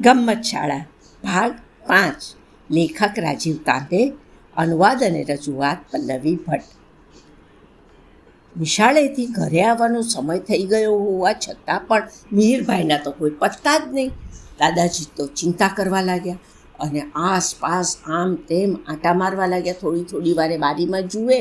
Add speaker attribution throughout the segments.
Speaker 1: ગમ્મત શાળા ભાગ પાંચ, લેખક રાજીવ તાંબે, અનુવાદ અને રજૂઆત પલ્લવી ભટ્ટ. નિશાળેથી ઘરે આવવાનો સમય થઈ ગયો હોવા છતાં પણ મિહિરભાઈના તો કોઈ પત્તા જ નહીં. દાદાજી તો ચિંતા કરવા લાગ્યા અને આસપાસ આમ તેમ આંટા મારવા લાગ્યા. થોડી થોડી વારે બારીમાં જુએ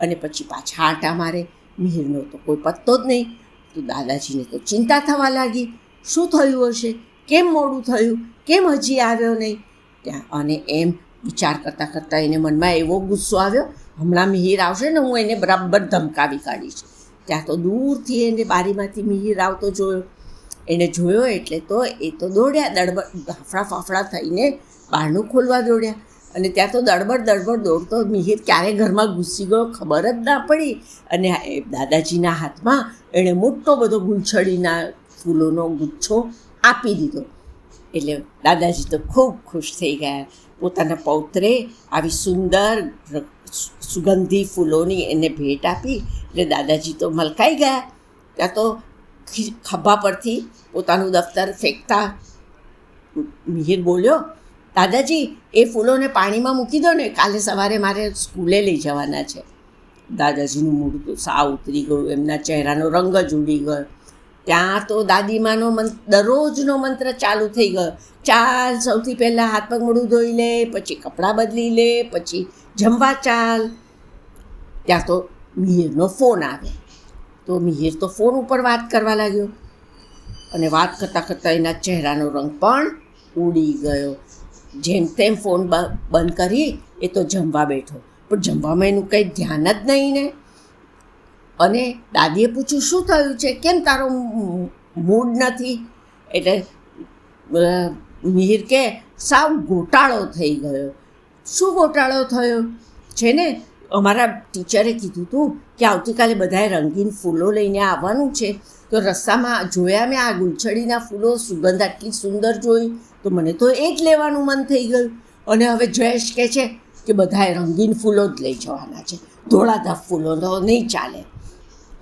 Speaker 1: અને પછી પાછા આંટા મારે. મિહિરનો તો કોઈ પત્તો જ નહીં. તો દાદાજીને તો ચિંતા થવા લાગી. શું થયું હશે? કેમ મોડું થયું? કેમ હજી આવ્યો નહીં? ત્યાં અને એમ વિચાર કરતાં કરતાં એને મનમાં એવો ગુસ્સો આવ્યો, હમણાં મિહિર આવશે ને હું એને બરાબર ધમકાવી કાઢીશ. ત્યાં તો દૂરથી એને બારીમાંથી મિહિર આવતો જોયો. એને જોયો એટલે તો એ તો દોડ્યા દડબડ ફાફડા ફાફડા થઈને બહારનું ખોલવા દોડ્યા. અને ત્યાં તો દડબડ દડબડ દોડતો મિહિર ક્યારે ઘરમાં ઘૂસી ગયો ખબર જ ના પડી. અને દાદાજીના હાથમાં એણે મોટો બધો ગુંછડીના ફૂલોનો ગુચ્છો આપી દીધો. એટલે દાદાજી તો ખૂબ ખુશ થઈ ગયા. પોતાના પૌત્રે આવી સુંદર સુગંધી ફૂલોની એને ભેટ આપી. એટલે દાદાજી તો મલકાઈ ગયા. ત્યાં તો ખભા પરથી પોતાનું દફતર ફેંકતા મિહિર બોલ્યો, દાદાજી, એ ફૂલોને પાણીમાં મૂકી દો ને. કાલે સવારે મારે સ્કૂલે લઈ જવાના છે. દાદાજીનું મૂળ સાવ ઉતરી ગયું. એમના ચહેરાનો રંગ જ ઉડી ગયો. ત્યાં તો દાદીમાનો મંત્ર દરરોજનો મંત્ર ચાલુ થઈ ગયો. ચાલ, સૌથી પહેલાં હાથ પગ મોડું ધોઈ લે, પછી કપડાં બદલી લે, પછી જમવા ચાલ. ત્યાં તો મિહિરનો ફોન આવે. તો મિહિર તો ફોન ઉપર વાત કરવા લાગ્યો. અને વાત કરતાં કરતાં એના ચહેરાનો રંગ પણ ઉડી ગયો. જેમ તેમ ફોન બંધ કરી એ તો જમવા બેઠો. પણ જમવામાં એનું કંઈ ધ્યાન જ નહીં ને. અને દાદીએ પૂછ્યું, શું થયું છે? કેમ તારો મૂડ નથી? એટલે મિહિર કે, સાવ ગોટાળો થઈ ગયો. શું ગોટાળો થયો? છે ને અમારા ટીચરે કીધું હતું કે આવતીકાલે બધાએ રંગીન ફૂલો લઈને આવવાનું છે. તો રસ્તામાં જોયા મેં આ ગુલછડીના ફૂલો, સુગંધ આટલી સુંદર જોઈ. તો મને તો એ જ લેવાનું મન થઈ ગયું. અને હવે જયેશ કહે છે કે બધાએ રંગીન ફૂલો જ લઈ જવાના છે. ધોળાધા ફૂલો તો નહીં ચાલે.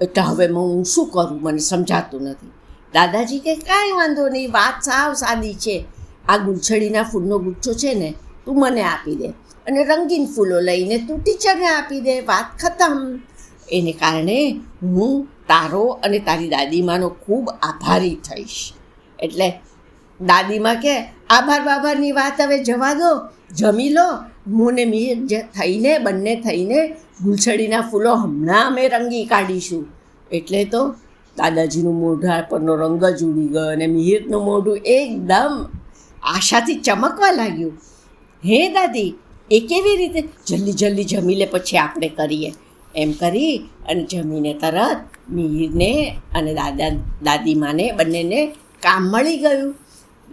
Speaker 1: એટલે હવે હું શું કરું? મને સમજાતું નથી. દાદાજી કે, કાંઈ વાંધો નહીં, વાત સાવ સાદી છે. આ ગુંછડીના ફૂલનો ગુચ્છો છે ને, તું મને આપી દે. અને રંગીન ફૂલો લઈને તું ટીચરને આપી દે. વાત ખતમ. એને કારણે હું તારો અને તારી દાદીમાનો ખૂબ આભારી થઈશ. એટલે દાદીમાં કે, આભાર બાભારની વાત હવે જવા દો, જમી લો હું ને મીર જે થઈને, બંને થઈને ગુલછડીના ફૂલો હમણાં અમે રંગી કાઢીશું. એટલે તો દાદાજીનું મોઢા પરનો રંગ જ ઉડી ગયો અને મિહિરનું મોઢું એકદમ આશાથી ચમકવા લાગ્યું. હે દાદી, એ કેવી રીતે? જલ્દી જલ્દી જમી લે પછી આપણે કરીએ. એમ કરી અને જમીને તરત મિહિરને અને દાદા, દાદીમાને બંનેને કામ મળી ગયું.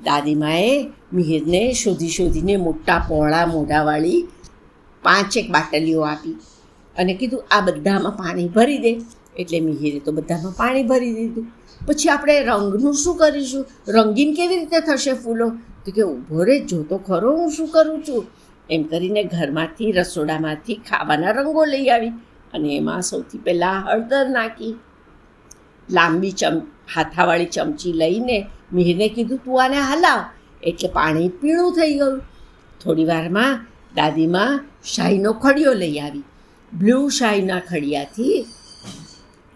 Speaker 1: દાદીમાએ મિહિરને શોધી શોધીને મોટા પહોળા મોઢાવાળી પાંચેક બાટલીઓ આપી અને કીધું, આ બધામાં પાણી ભરી દે. એટલે મિહિરે તો બધામાં પાણી ભરી દીધું. પછી આપણે રંગનું શું કરીશું? રંગીન કેવી રીતે થશે ફૂલો? તો કે ઊભો રે, જો તો ખરો, હું શું કરું છું? એમ કરીને ઘરમાંથી, રસોડામાંથી ખાવાના રંગો લઈ આવી અને એમાં સૌથી પહેલાં હળદર નાખી. લાંબી ચમ, હાથાવાળી ચમચી લઈને મિહિરને કીધું, તું આને હલાવ. એટલે પાણી પીળું થઈ ગયું. થોડી વારમાં દાદીમાં શાહીનો ખડિયો લઈ આવી. બ્લુ શાહીના ખડિયાથી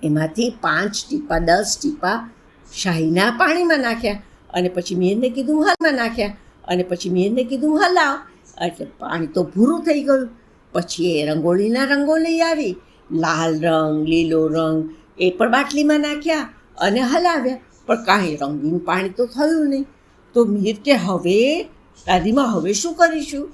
Speaker 1: એમાંથી પાંચ ટીપા, દસ ટીપા શાહીના પાણીમાં નાખ્યા. અને પછી મિહિરને કીધું હાલમાં નાખ્યા. અને પછી મિહિરને કીધું હલાવ. એટલે પાણી તો ભૂરું થઈ ગયું. પછી એ રંગોળીના રંગો લઈ આવી. લાલ રંગ, લીલો રંગ એ પણ બાટલીમાં નાખ્યા અને હલાવ્યા. પણ કાંઈ રંગીન પાણી તો થયું નહીં. તો મીર કે, હવે દાદીમાં હવે શું કરીશું?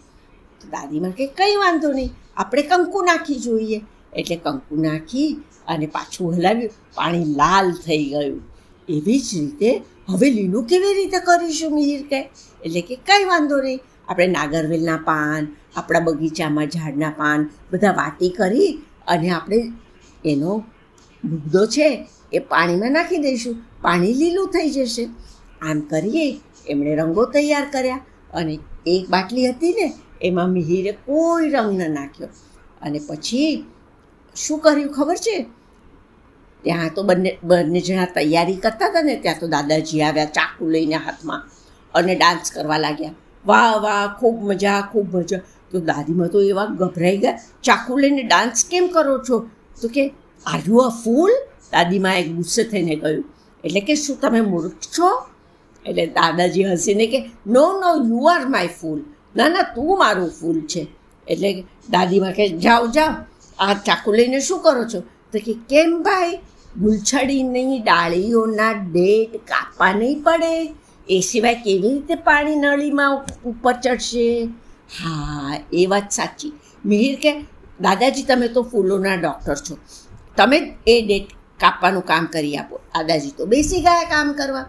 Speaker 1: દાદીમાં કે, કંઈ વાંધો નહીં, આપણે કંકુ નાખી જોઈએ. એટલે કંકુ નાખી અને પાછું હલાવ્યું. પાણી લાલ થઈ ગયું. એવી જ રીતે હવે લીલું કેવી રીતે કરીશું મિહિર કે? એટલે કે, કંઈ વાંધો નહીં, આપણે નાગરવેલના પાન, આપણા બગીચામાં ઝાડના પાન, બધા વાટી કરી અને આપણે એનો મુદ્દો છે એ પાણીમાં નાખી દઈશું. પાણી લીલું થઈ જશે. આમ કરીએ એમણે રંગો તૈયાર કર્યા અને એક બાટલી હતી ને, એમાં મિહિરે કોઈ રંગ ન નાખ્યો. અને પછી શું કર્યું ખબર છે? ત્યાં તો બંને બંને જણા તૈયારી કરતા હતા ને, ત્યાં તો દાદાજી આવ્યા ચાકુ લઈને હાથમાં અને ડાન્સ કરવા લાગ્યા. વાહ વાહ, ખૂબ મજા ખૂબ મજા. તો દાદીમાં તો એવા ગભરાઈ ગયા, ચાકુ લઈને ડાન્સ કેમ કરો છો? તો કે આર યુ અ ફૂલ દાદીમાં એક ગુસ્સે થઈને કહ્યું. એટલે કે શું તમે મૂર્ખ છો? એટલે દાદાજી હસીને કે no no you are my fool ના ના, તું મારું ફૂલ છે. એટલે દાદીમાં કે, જાઓ જાઓ, આ ચાકુ લઈને શું કરો છો? તો કે, કેમ ભાઈ? ગુલછડીની ડાળીઓના ડેટ કાપવા નહીં પડે. એ સિવાય કેવી રીતે પાણી નળીમાં ઉપર ચડશે? હા, એ વાત સાચી. મિહિર કે, દાદાજી, તમે તો ફૂલોના ડૉક્ટર છો. તમે એ ડેટ કાપવાનું કામ કરી આપો. દાદાજી તો બેસી ગયા કામ કરવા.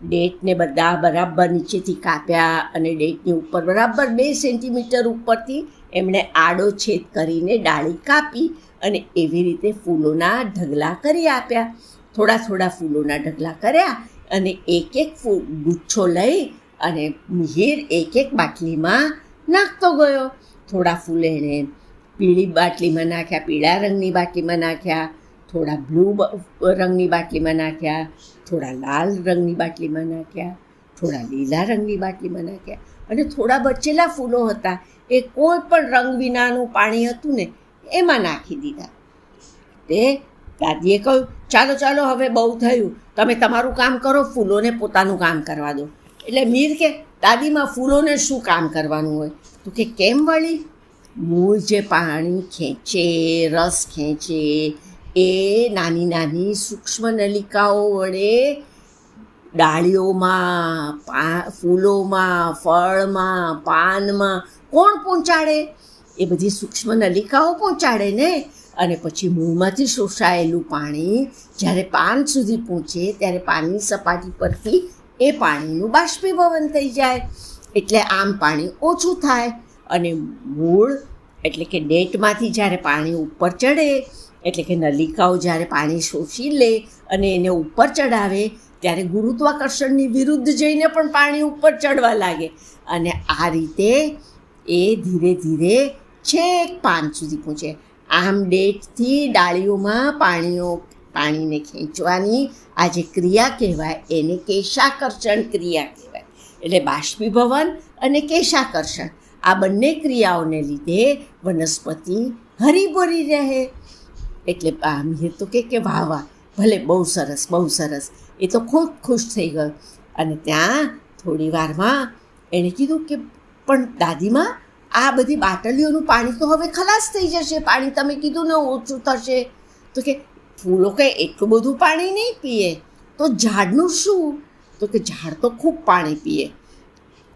Speaker 1: ડેટને બધા બરાબર નીચેથી કાપ્યા અને ડેટની ઉપર બરાબર બે સેન્ટીમીટર ઉપરથી એમણે આડો છેદ કરીને ડાળી કાપી અને એવી રીતે ફૂલોના ઢગલા કરી આપ્યા. થોડા થોડા ફૂલોના ઢગલા કર્યા અને એક એક ફૂલ ગુચ્છો લઈ અને મિહિર એક એક બાટલીમાં નાખતો ગયો. થોડા ફૂલ એણે પીળી બાટલીમાં નાખ્યા, પીળા રંગની બાટલીમાં નાખ્યા થોડા બ્લુ રંગની બાટલીમાં નાખ્યા, થોડા લાલ રંગની બાટલીમાં નાખ્યા, થોડા લીલા રંગની બાટલીમાં નાખ્યા અને થોડા બચેલા ફૂલો હતા. એ કોઈ પણ રંગ વિનાનું પાણી હતું ને, એમાં નાખી દીધા. તે દાદીએ કહ્યું, ચાલો ચાલો, હવે બહુ થયું. તમે તમારું કામ કરો, ફૂલોને પોતાનું કામ કરવા દો. એટલે મીર કે, દાદીમાં ફૂલોને શું કામ કરવાનું હોય? તો કે, કેમ વળી? મૂળ જે પાણી ખેંચે, રસ ખેંચે એ નાની નાની સૂક્ષ્મ નલિકાઓ વડે ડાળીઓમાં, પા, ફૂલોમાં, ફળમાં, પાનમાં કોણ પહોંચાડે? એ બધી સૂક્ષ્મ નલિકાઓ પહોંચાડે ને? અને પછી મૂળમાંથી શોષાયેલું પાણી જ્યારે પાન સુધી પહોંચે ત્યારે પાનની સપાટી પરથી એ પાણીનું બાષ્પીભવન થઈ જાય. એટલે આમ પાણી ઓછું થાય અને મૂળ એટલે કે ડેટમાંથી જ્યારે પાણી ઉપર ચડે એટલે કે નલિકાઓ જ્યારે પાણી શોષી લે અને એને ઉપર ચડાવે ત્યારે ગુરુત્વાકર્ષણની વિરુદ્ધ જઈને પણ પાણી ઉપર ચડવા લાગે. અને આ રીતે એ ધીરે ધીરે છેક પાન સુધી પહોંચે. આમ ડેટથી ડાળીઓમાં પાણીઓ, પાણીને ખેંચવાની આ જે ક્રિયા કહેવાય, એને કેશાકર્ષણ ક્રિયા કહેવાય. એટલે બાષ્પીભવન અને કેશાકર્ષણ. આ બંને ક્રિયાઓને લીધે વનસ્પતિ હરીભરી રહે. એટલે મિહિર તો કે કે વાહ વાહ ભલે બહુ સરસ બહુ સરસ. એ તો ખૂબ ખુશ થઈ ગયો. અને ત્યાં થોડી વારમાં એણે કીધું કે, પણ દાદીમાં આ બધી બાટલીઓનું પાણી તો હવે ખલાસ થઈ જશે. પાણી તમે કીધું ને ઓછું થશે. તો કે, ફૂલો કંઈ એટલું બધું પાણી નહીં પીએ. તો ઝાડનું શું? તો કે, ઝાડ તો ખૂબ પાણી પીએ.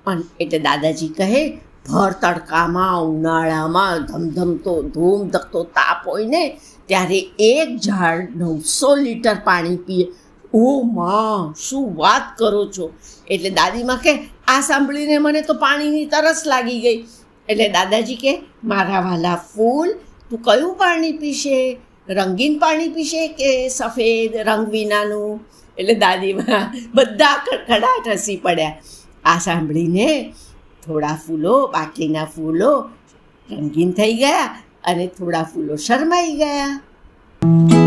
Speaker 1: અને એટલે દાદાજી કહે ભર તડકામાં, ઉનાળામાં ધમધમતો ધૂમ ધકતો તાપ હોય ને, ત્યારે એક ઝાડ નવસો લીટર પાણી પીએ. ઓ માં, શું વાત કરો છો? એટલે દાદીમાં કે, આ સાંભળીને મને તો પાણીની તરસ લાગી ગઈ. એટલે દાદાજી કે, મારા વાલા ફૂલ, તું કયું પાણી પીશે? રંગીન પાણી પીશે કે સફેદ, રંગ વિનાનું? એટલે દાદીમાં બધા ખડખડાટ હસી પડ્યા. આ સાંભળીને થોડા ફૂલો બાકીના ફૂલો રંગીન થઈ ગયા અને થોડા ફૂલો શરમાઈ ગયા.